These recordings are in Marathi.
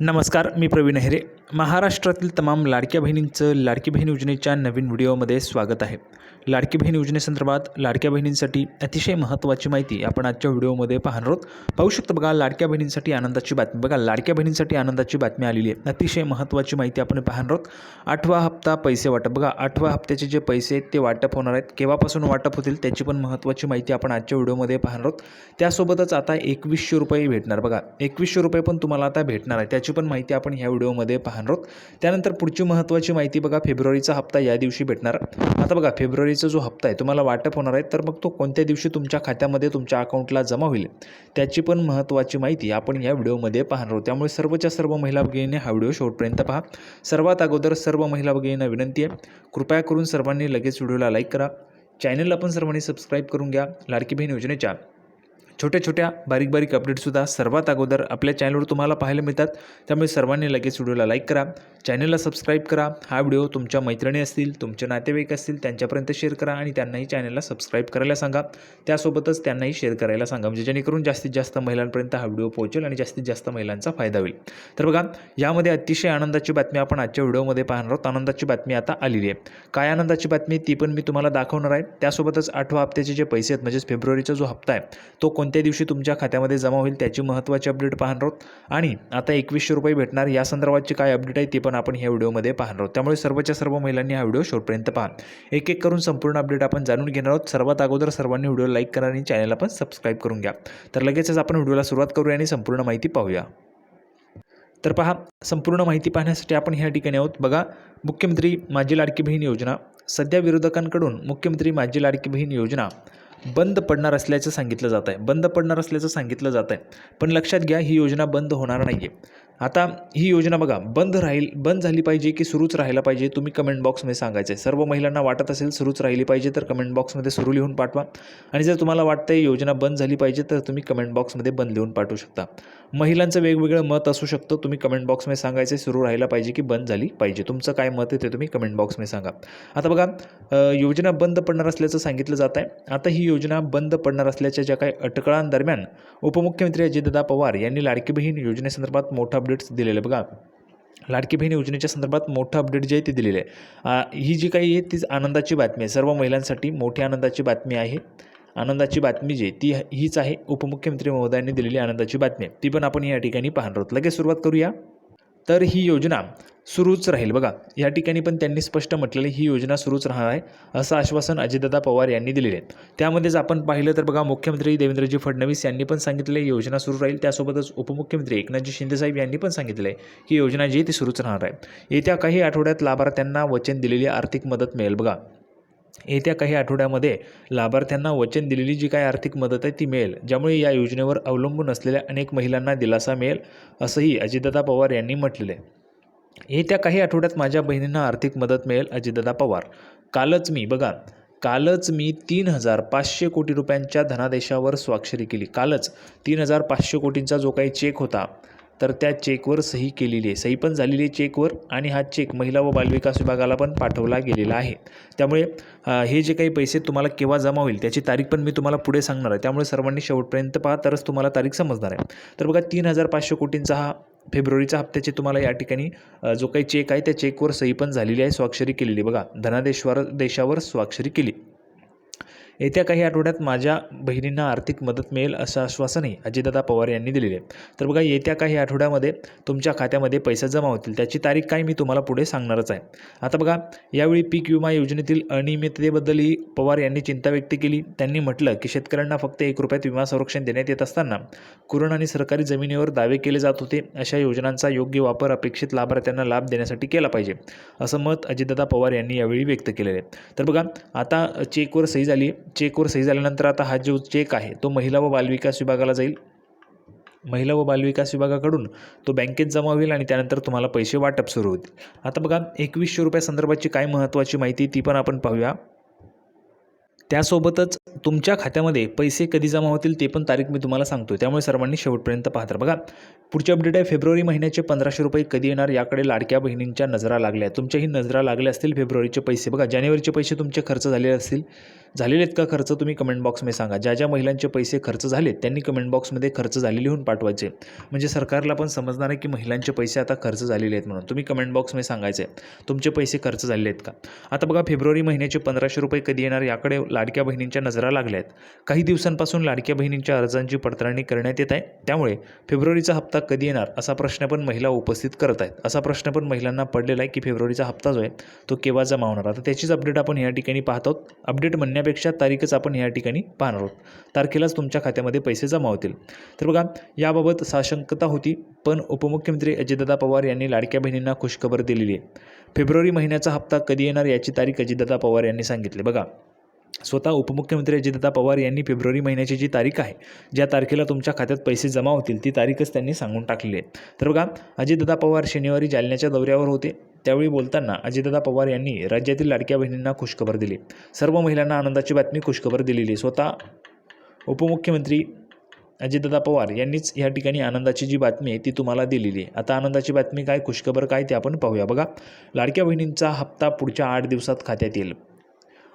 नमस्कार मी प्रवीण हेरे. महाराष्ट्रातील तमाम लाडक्या बहिणींचं लाडकी बहीण योजनेच्या नवीन व्हिडिओमध्ये स्वागत आहे. लाडकी बहीण योजनेसंदर्भात लाडक्या बहिणींसाठी अतिशय महत्त्वाची माहिती आपण आजच्या व्हिडिओमध्ये पाहणार आहोत. पाहू शकतो बघा लाडक्या बहिणींसाठी आनंदाची बातमी. बघा लाडक्या बहिणींसाठी आनंदाची बातमी आलेली आहे. अतिशय महत्त्वाची माहिती आपण पाहणार आहोत. आठवा हप्ता पैसे वाटप. बघा आठव्या हप्त्याचे जे पैसे आहेत ते वाटप होणार आहेत. केव्हापासून वाटप होतील त्याची पण महत्त्वाची माहिती आपण आजच्या व्हिडिओमध्ये पाहणार आहोत. त्यासोबतच आता एकवीसशे रुपये भेटणार. बघा एकवीसशे रुपये पण तुम्हाला आता भेटणार आहे. त्याची पण माहिती आपण ह्या व्हिडिओमध्ये पाहणार आहोत. त्यानंतर पुढची महत्त्वाची माहिती बघा फेब्रुवारीचा हप्ता या दिवशी भेटणार. आता बघा फेब्रुवारीचा जो हप्ता आहे तुम्हाला वाटप होणार आहे तर मग तो कोणत्या दिवशी तुमच्या खात्यामध्ये तुमच्या अकाउंटला जमा होईल? त्याची पण महत्त्वाची माहिती आपण या व्हिडिओमध्ये पाहणार आहोत. त्यामुळे सर्वच्या सर्व महिला भगिनीने हा व्हिडिओ शेवटपर्यंत पहा. सर्वात अगोदर सर्व महिला भगिनींना विनंती आहे कृपया करून सर्वांनी लगेच व्हिडिओला लाईक करा. चॅनलला पण सर्वांनी सबस्क्राईब करून घ्या. लाडकी बहीण योजनेच्या छोट्या छोट्या बारीक बारीक अपडेटसुद्धा सर्वात अगोदर आपल्या चॅनलवर तुम्हाला पाहायला मिळतात. त्यामुळे सर्वांनी लगेच व्हिडिओला लाईक करा. चॅनलला सबस्क्राईब करा. हा व्हिडिओ तुमच्या मैत्रिणी असतील तुमचे नातेवाईक असतील त्यांच्यापर्यंत शेअर करा आणि त्यांनाही चॅनलला सबस्क्राईब करायला सांगा. त्यासोबतच त्यांनाही शेअर करायला सांगा. म्हणजे जेणेकरून जास्तीत जास्त महिलांपर्यंत हा व्हिडिओ पोहोचेल आणि जास्तीत जास्त महिलांचा फायदा होईल. तर बघा यामध्ये अतिशय आनंदाची बातमी आपण आजच्या व्हिडिओमध्ये पाहणार आहोत. आनंदाची बातमी आता आलेली आहे. काय आनंदाची बातमी? ती पण मी तुम्हाला दाखवणार आहे. त्यासोबतच आठवा हप्त्याचे जे पैसे आहेत म्हणजेच फेब्रुवारीचा जो हप्ता आहे तो कोण कोणत्या दिवशी तुमच्या खात्यामध्ये जमा होईल त्याची महत्त्वाची अपडेट पाहणार आहोत. आणि आता एकवीसशे रुपये भेटणार या संदर्भातची काय अपडेट आहे ती पण आपण ह्या व्हिडिओमध्ये पाहणार आहोत. त्यामुळे सर्वच्या सर्व महिलांनी हा व्हिडिओ शेवटपर्यंत पहा. एक एक करून संपूर्ण अपडेट आपण जाणून घेणार आहोत. सर्वात अगोदर सर्वांनी व्हिडिओ लाईक करा आणि चॅनलला पण सबस्क्राईब करून घ्या. तर लगेचच आपण व्हिडिओला सुरुवात करूया आणि संपूर्ण माहिती पाहूया. तर पहा संपूर्ण माहिती पाहण्यासाठी आपण ह्या ठिकाणी आहोत. बघा मुख्यमंत्री माझी लाडकी बहीण योजना. सध्या विरोधकांकडून मुख्यमंत्री माझी लाडकी बहीण योजना. बंद पडणार असल्याचं सांगितलं जात आहे. बंद पडणार असल्याचं सांगितलं जात आहे. पण लक्षात घ्या ही योजना बंद होणार नाही आहे आता ही योजना बघा बंद राहील बंद झाली पाहिजे की सुरूच राहायला पाहिजे? तुम्ही कमेंट बॉक्समध्ये सांगायचं आहे सर्व महिलांना वाटत असेल सुरूच राहिली पाहिजे तर कमेंट बॉक्समध्ये सुरू लिहून पाठवा. आणि जर तुम्हाला वाटतं आहे योजना बंद झाली पाहिजे तर तुम्ही कमेंट बॉक्समध्ये बंद लिहून पाठवू शकता. महिलांचं वेगवेगळं मत असू शकतं. तुम्ही कमेंट बॉक्समध्ये सांगायचं आहे सुरू राहायला पाहिजे की बंद झाली पाहिजे. तुमचं काय मत आहे ते तुम्ही कमेंट बॉक्समध्ये सांगा. आता बघा योजना बंद पडणार असल्याचं सांगितलं जात आहे. आता ही योजना बंद पडणार असल्याच्या ज्या काही अटकळांदरम्यान उपमुख्यमंत्री अजितदादा पवार यांनी लाडकी बहीण योजनेसंदर्भात मोठं अपडेट्स दिलेलं आहे बघा. लाडकी बहीण योजनेच्या संदर्भात मोठं अपडेट जे आहे ते दिलेलं आहे. ही जी काही आहे तीच आनंदाची बातमी आहे. सर्व महिलांसाठी मोठी आनंदाची बातमी आहे. आनंदाची बातमी जी ती हीच आहे. उपमुख्यमंत्री महोदयांनी दिलेली आनंदाची बातमी ती पण आपण या ठिकाणी पाहणार आहोत. लगेच सुरुवात करूया. तर ही योजना सुरूच राहील. बघा या ठिकाणी पण त्यांनी स्पष्ट म्हटलेलं ही योजना सुरूच राहणार आहे असं आश्वासन अजितदादा पवार यांनी दिलेले आहे. त्यामध्येच आपण पाहिलं तर बघा मुख्यमंत्री देवेंद्रजी फडणवीस यांनी पण सांगितले योजना सुरू राहील. त्यासोबतच उपमुख्यमंत्री एकनाथजी शिंदेसाहेब यांनी पण सांगितलं आहे की योजना जी ती सुरूच राहणार आहे. येत्या काही आठवड्यात लाभार्थ्यांना वचन दिलेली आर्थिक मदत मिळेल. बघा येत्या काही आठवड्यामध्ये लाभार्थ्यांना वचन दिलेली जी काही आर्थिक मदत आहे ती मिळेल ज्यामुळे या योजनेवर अवलंबून असलेल्या अनेक महिलांना दिलासा मिळेल असंही अजितदादा पवार यांनी म्हटलेलं आहे. येत्या काही आठवड्यात माझ्या बहिणींना आर्थिक मदत मिळेल अजितदादा पवार. कालच मी बघा कालच मी तीन हजार पाचशे कोटी रुपयांच्या धनादेशावर स्वाक्षरी केली. कालच तीन हजार पाचशे कोटींचा जो काही चेक होता तर त्या चेकवर सही केलेली आहे. सही पण झालेली आहे चेकवर आणि हा चेक महिला व बालविकास विभागाला पण पाठवला गेलेला आहे. त्यामुळे हे जे काही पैसे तुम्हाला केव्हा जमा होईल त्याची तारीख पण मी तुम्हाला पुढे सांगणार आहे. त्यामुळे सर्वांनी शेवटपर्यंत पहा तरच तुम्हाला तारीख समजणार आहे. तर बघा तीन हजार पाचशे कोटींचा हा फेब्रुवारीच्या हप्त्याची तुम्हाला या ठिकाणी जो काही चेक आहे त्या चेकवर सही पण झालेली आहे स्वाक्षरी केलेली बघा धनादेशवर देशावर स्वाक्षरी केली. येत्या काही आठवड्यात माझ्या बहिणींना आर्थिक मदत मिळेल असं आश्वासनही अजितदादा पवार यांनी दिलेले आहे. तर बघा येत्या काही आठवड्यामध्ये तुमच्या खात्यामध्ये पैसे जमा होतील. त्याची तारीख काय मी तुम्हाला पुढे सांगणारच आहे. आता बघा यावेळी पीक विमा योजनेतील अनियमिततेबद्दलही पवार यांनी चिंता व्यक्त केली. त्यांनी म्हटलं की शेतकऱ्यांना फक्त एक रुपयात विमा संरक्षण देण्यात येत असताना कुरण आणि सरकारी जमिनीवर दावे केले जात होते. अशा योजनांचा योग्य वापर अपेक्षित लाभार्थ्यांना लाभ देण्यासाठी केला पाहिजे असं मत अजितदादा पवार यांनी यावेळी व्यक्त केलेलं आहे. तर बघा आता चेकवर सही झाली चेकवर सही झाल्यानंतर आता हा जो चेक आहे तो महिला व बालविकास विभागाला जाईल. महिला व बालविकास विभागाकडून तो बँकेत जमा होईल आणि त्यानंतर तुम्हाला पैसे वाटप सुरू होतील. आता बघा एकवीसशे रुपया संदर्भाची काय महत्त्वाची माहिती ती पण आपण पाहूया. त्यासोबतच तुमच्या खात्यामध्ये पैसे कधी जमा होतील ते पण तारीख मी तुम्हाला सांगतो त्यामुळे सर्वांनी शेवटपर्यंत पाहता. बघा पुढची अपडेट आहे. फेब्रुवारी महिन्याचे पंधराशे रुपये कधी येणार याकडे लाडक्या बहिणींच्या नजरा लागल्या. तुमच्याही नजरा लागल्या असतील फेब्रुवारीचे पैसे. बघा जानेवारीचे पैसे तुमचे खर्च झालेले असतील. झालेले आहेत का खर्च तुम्ही कमेंट बॉक्समध्ये सांगा. ज्या ज्या महिलांचे पैसे खर्च झाले त्यांनी कमेंट बॉक्समध्ये खर्च झाले लिहून पाठवायचे. म्हणजे सरकारला पण समजणार आहे की महिलांचे पैसे आता खर्च झालेले आहेत म्हणून. तुम्ही कमेंट बॉक्समध्ये सांगायचे तुमचे पैसे खर्च झालेले आहेत का? आता बघा फेब्रुवारी महिन्याचे पंधराशे रुपये कधी येणार? याकडे लाडक्या बहिणींच्या नजरा लागल्या आहेत काही दिवसांपासून लाडक्या बहिणींच्या अर्जांची पडताळणी करण्यात येत आहे. त्यामुळे फेब्रुवारीचा हप्ता कधी येणार? असा प्रश्न पण महिला उपस्थित करत आहेत. असा प्रश्न पण महिलांना पडलेला आहे की फेब्रुवारीचा हप्ता जो आहे तो केव्हा जमा होणार? आता त्याचीच अपडेट आपण या ठिकाणी पाहत आहोत. अपडेट म्हणण्यापेक्षा तारीखच आपण या ठिकाणी पाहणार आहोत. तारखेलाच तुमच्या खात्यामध्ये पैसे जमा होतील. तर बघा याबाबत साशंकता होती पण उपमुख्यमंत्री अजितदादा पवार यांनी लाडक्या बहिणींना खुशखबर दिलेली आहे. फेब्रुवारी महिन्याचा हप्ता कधी येणार याची तारीख अजितदादा पवार यांनी सांगितली. बघा स्वतः उपमुख्यमंत्री अजितदादा पवार यांनी फेब्रुवारी महिन्याची जी तारीख आहे ज्या तारखेला तुमच्या खात्यात पैसे जमा होतील ती तारीखच त्यांनी सांगून टाकलेली आहे. तर बघा अजितदादा पवार शनिवारी जालन्याच्या दौऱ्यावर होते. त्यावेळी बोलताना अजितदादा पवार यांनी राज्यातील लाडक्या बहिणींना खुशखबर दिली. सर्व महिलांना आनंदाची बातमी खुशखबर दिलेली. स्वतः उपमुख्यमंत्री अजितदादा पवार यांनीच या ठिकाणी आनंदाची जी बातमी आहे ती तुम्हाला दिलेली आहे. आता आनंदाची बातमी काय खुशखबर काय ते आपण पाहूया. बघा लाडक्या बहिणींचा हप्ता पुढच्या आठ दिवसात खात्यात येईल.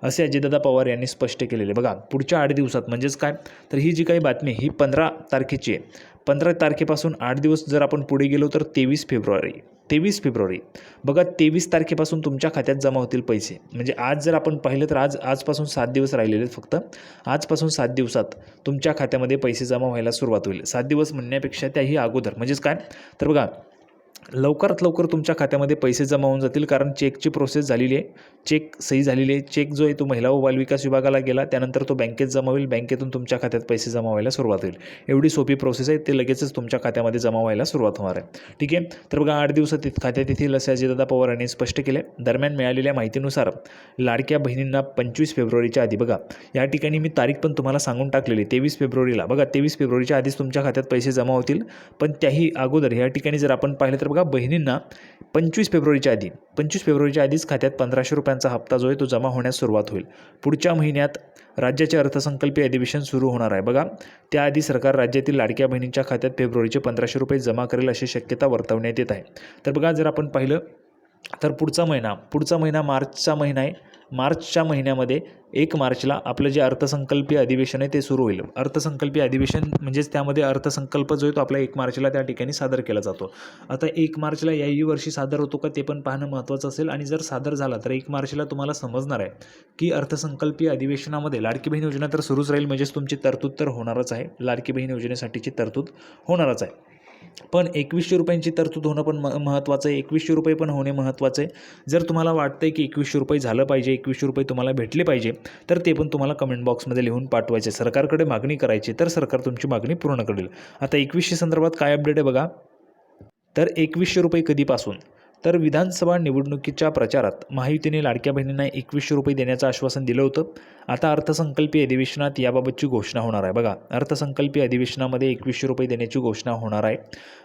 असे अजितदादा पवार यांनी स्पष्ट केलेले. बघा पुढच्या आठ दिवसात म्हणजेच काय? तर ही जी काही बातमी ही पंधरा तारखेची आहे. पंधरा तारखेपासून आठ दिवस जर आपण पुढे गेलो तर तेवीस फेब्रुवारी तेवीस फेब्रुवारी. बघा तेवीस तारखेपासून तुमच्या खात्यात जमा होतील पैसे. म्हणजे आज जर आपण पाहिलं तर आज आजपासून सात दिवस राहिलेले आहेत फक्त. आजपासून सात दिवसात तुमच्या खात्यामध्ये पैसे जमा व्हायला सुरुवात होईल. सात दिवस म्हणण्यापेक्षा त्याही अगोदर. म्हणजेच काय? तर बघा लवकरात लवकर तुमच्या खात्यामध्ये पैसे जमा होऊन जातील कारण चेकची प्रोसेस झालेली आहे. चेक सही झालेली आहे. चेक जो आहे तो महिला व बालविकास विभागाला गेला त्यानंतर तो बँकेत जमा होईल. बँकेतून तुमच्या खात्यात पैसे जमा व्हायला सुरुवात होईल. एवढी सोपी प्रोसेस आहे. ते लगेचच तुमच्या खात्यामध्ये जमा व्हायला सुरुवात होणार आहे. ठीक आहे? तर बघा आठ दिवसात खात्यात येथील असे अजितदादा पवार यांनी स्पष्ट केले दरम्यान मिळालेल्या माहितीनुसार लाडक्या बहिणींना पंचवीस फेब्रुवारीच्या आधी बघा या ठिकाणी मी तारीख पण तुम्हाला सांगून टाकलेली तेवीस फेब्रुवारीला. बघा तेवीस फेब्रुवारीच्या आधीच तुमच्या खात्यात पैसे जमा होतील. पण त्याही अगोदर या ठिकाणी जर आपण पाहिलं तर बघा बहिणींना पंचवीस फेब्रुवारीच्या आधी पंचवीस फेब्रुवारीच्या आधीच खात्यात पंधराशे रुपयांचा हप्ता जो आहे तो जमा होण्यास सुरुवात होईल. पुढच्या महिन्यात राज्याचे अर्थसंकल्पीय अधिवेशन सुरू होणार आहे. बघा त्याआधी सरकार राज्यातील लाडक्या बहिणींच्या खात्यात फेब्रुवारीचे पंधराशे रुपये जमा करेल अशी शक्यता वर्तवण्यात येत आहे. तर बघा जर आपण पाहिलं तर पुढचा महिना पुढचा महिना मार्चचा महिना आहे. मार्चच्या महिन्यामध्ये एक मार्चला आपलं जे अर्थसंकल्पीय अधिवेशन आहे ते सुरू होईल. अर्थसंकल्पीय अधिवेशन म्हणजेच त्यामध्ये अर्थसंकल्प जो आहे तो आपला एक मार्चला त्या ठिकाणी सादर केला जातो. आता एक मार्चला याही वर्षी सादर होतो का ते पण पाहणं महत्त्वाचं असेल आणि जर सादर झाला तर एक मार्चला तुम्हाला समजणार आहे की अर्थसंकल्पीय अधिवेशनामध्ये लाडकी बहीण योजना तर सुरूच राहील म्हणजेच तुमची तरतूद तर होणारच आहे. लाडकी बहीण योजनेसाठीची तरतूद होणारच आहे. पण एकवीसशे रुपयांची तरतूद होणं पण म महत्त्वाचं आहे. एकवीसशे रुपये पण होणे महत्त्वाचं आहे. जर तुम्हाला वाटतं आहे की एकवीसशे रुपये झालं पाहिजे एकवीसशे रुपये तुम्हाला भेटले पाहिजे तर ते पण तुम्हाला कमेंट बॉक्समध्ये लिहून पाठवायचे. सरकारकडे मागणी करायची तर सरकार तुमची मागणी पूर्ण करेल. आता एकवीसशे संदर्भात काय अपडेट आहे बघा. तर एकवीसशे रुपये कधीपासून? तर विधानसभा निवडणुकीच्या प्रचारात महायुतीने लाडक्या बहिणींना एकवीसशे रुपये देण्याचं आश्वासन दिलं होतं. आता अर्थसंकल्पीय अधिवेशनात याबाबतची घोषणा होणार आहे. बघा अर्थसंकल्पीय अधिवेशनामध्ये एकवीसशे रुपये देण्याची घोषणा होणार आहे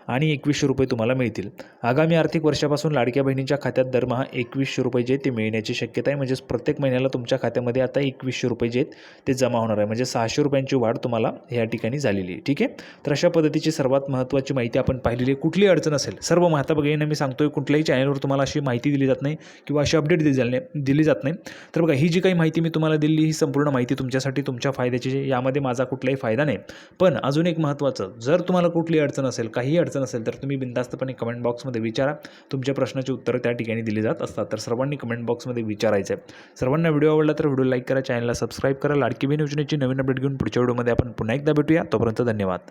आणि एकवीसशे रुपये तुम्हाला मिळतील. आगामी आर्थिक वर्षापासून लाडक्या बहिणींच्या खात्यात दरमहा एकवीसशे रुपये जे ते मिळण्याची शक्यता आहे. म्हणजेच प्रत्येक महिन्याला तुमच्या खात्यामध्ये आता एकवीसशे रुपये जे आहेत ते जमा होणार आहे. म्हणजे सहाशे रुपयांची वाढ तुम्हाला या ठिकाणी झालेली आहे. ठीक आहे? तर अशा पद्धतीची सर्वात महत्त्वाची माहिती आपण पाहिलेली आहे. कुठली अडचण असेल सर्व माता भगिनींना मी सांगतोय कुठल्याही चॅनलवर तुम्हाला अशी माहिती दिली जात नाही किंवा अशी अपडेट दिली जात नाही दिली जात नाही. तर बघा ही जी काही माहिती मी तुम्हाला दिली ही संपूर्ण माहिती तुमच्यासाठी तुमच्या फायद्याची यामध्ये माझा कुठलाही फायदा नाही. पण अजून एक महत्त्वाचं जर तुम्हाला कुठली अडचण असेल काहीही अडचण असेल तर तुम्ही बिनधास्तपणे कमेंट बॉक्समध्ये विचारा. तुमच्या प्रश्नाची उत्तरं त्या ठिकाणी दिली जात असतात. तर सर्वांनी कमेंट बॉक्समध्ये विचारायचं आहे सर्वांना व्हिडिओ आवडला तर व्हिडिओ लाईक करा चॅनलला सबस्क्राईब करा. लाडकी बहीण योजनेची नवीन अपडेट घेऊन पुढच्या व्हिडिओमध्ये आपण पुन्हा एकदा भेटूया. तोपर्यंत धन्यवाद.